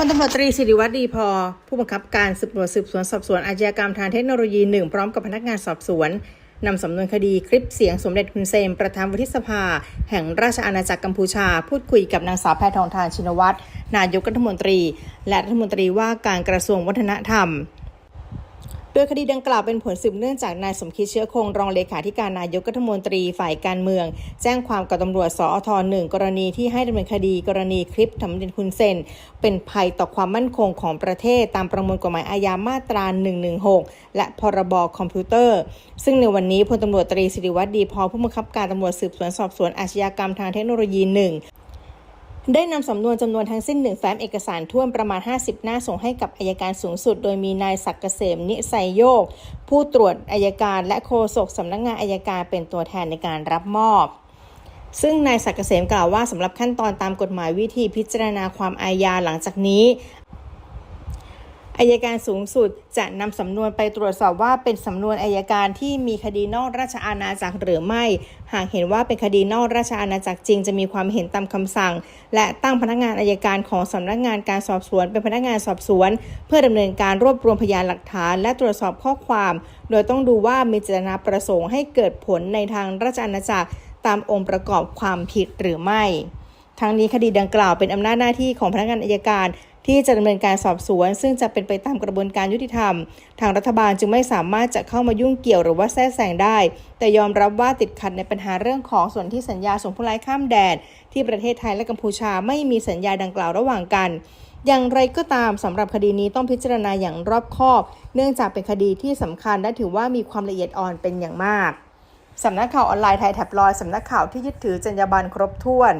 พลตำรวจตรีสิริวัตรดีพอ ผู้บังคับการสืบสวนสืบสวนสอบสวนอาชญากรรมทางเทคโนโลยีหนึ่งพร้อมกับพนักงานสอบสวนนำสำนวนคดีคลิปเสียงสมเด็จคุณเซม ประธานวุฒิสภา แห่งราชอาณาจักรกัมพูชา พูดคุยกับนางสาวแพทองทานชินวัตรนายกรัฐมนตรี และรัฐมนตรีว่าการกระทรวงวัฒนธรรม ดยคดีดังกล่าวเป็นผลสืบเนื่องจากนายสมคิดเชื้อคงรองเลขาธิการนายกรัฐมนตรีฝ่ายการเมือง แจ้งความกับตำรวจสอทหนึ่งกรณีที่ให้ดำเนินคดีกรณีคลิปทำเด็นคุณเซน เป็นภัยต่อความมั่นคงของประเทศตามประมวลกฎหมายอาญามาตรา 116 และพรบคอมพิวเตอร์ ซึ่งในวันนี้พลตำรวจตรีสิริวัตรดีพอผู้บังคับการตำรวจสืบสวนสอบสวนอาชญากรรมทางเทคโนโลยีหนึ่ง ได้นำสำนวนจำนวนทั้งสิ้นหนึ่งแฟ้มเอกสารท่วนประมาณ 50 หน้าส่งให้กับอายการสูงสุด โดยมีนายศักดิ์เกษมนิสัยโยก ผู้ตรวจอายการและโฆษกสำนักงานอายการเป็นตัวแทนในการรับมอบซึ่งนายศักดิ์เกษมกล่าวว่าสำหรับขั้นตอนตามกฎหมายวิธีพิจารณาความอาญาหลังจากนี้ อายการสูงสุดจะนำสำนวนไปตรวจสอบว่าเป็นสำนวนอายการที่มีคดีนอกราชอาณาจักรหรือไม่ หากเห็นว่าเป็นคดีนอกราชอาณาจักรจริง จะมีความเห็นตามคำสั่ง และตั้งพนักงานอายการของสำนักงานการสอบสวน เป็นพนักงานสอบสวน เพื่อดำเนินการรวบรวมพยานหลักฐาน และตรวจสอบข้อความ โดยต้องดูว่ามีเจตนาประสงค์ให้เกิดผลในทางราชอาณาจักร ตามองค์ประกอบความผิดหรือไม่ ทั้งนี้คดีดังกล่าวเป็นอำนาจหน้าที่ของพนักงานอายการ ที่จะดำเนินการสอบสวน ซึ่งจะเป็นไปตามกระบวนการยุติธรรม ทางรัฐบาลจึงไม่สามารถจะเข้ามายุ่งเกี่ยวหรือว่าแทรกแซงได้ แต่ยอมรับว่าติดขัดในปัญหาเรื่องของส่วนที่สัญญาส่งผู้ร้ายข้ามแดน ที่ประเทศไทยและกัมพูชาไม่มีสัญญาดังกล่าวระหว่างกันอย่างไรก็ตามสำหรับคดีนี้ต้องพิจารณาอย่างรอบคอบ เนื่องจากเป็นคดีที่สำคัญและถือว่ามีความละเอียดอ่อนเป็นอย่างมากสำนักข่าวออนไลน์ไทยแท็บลอยสำนักข่าวที่ยึดถือจรรยาบรรณครบถ้วน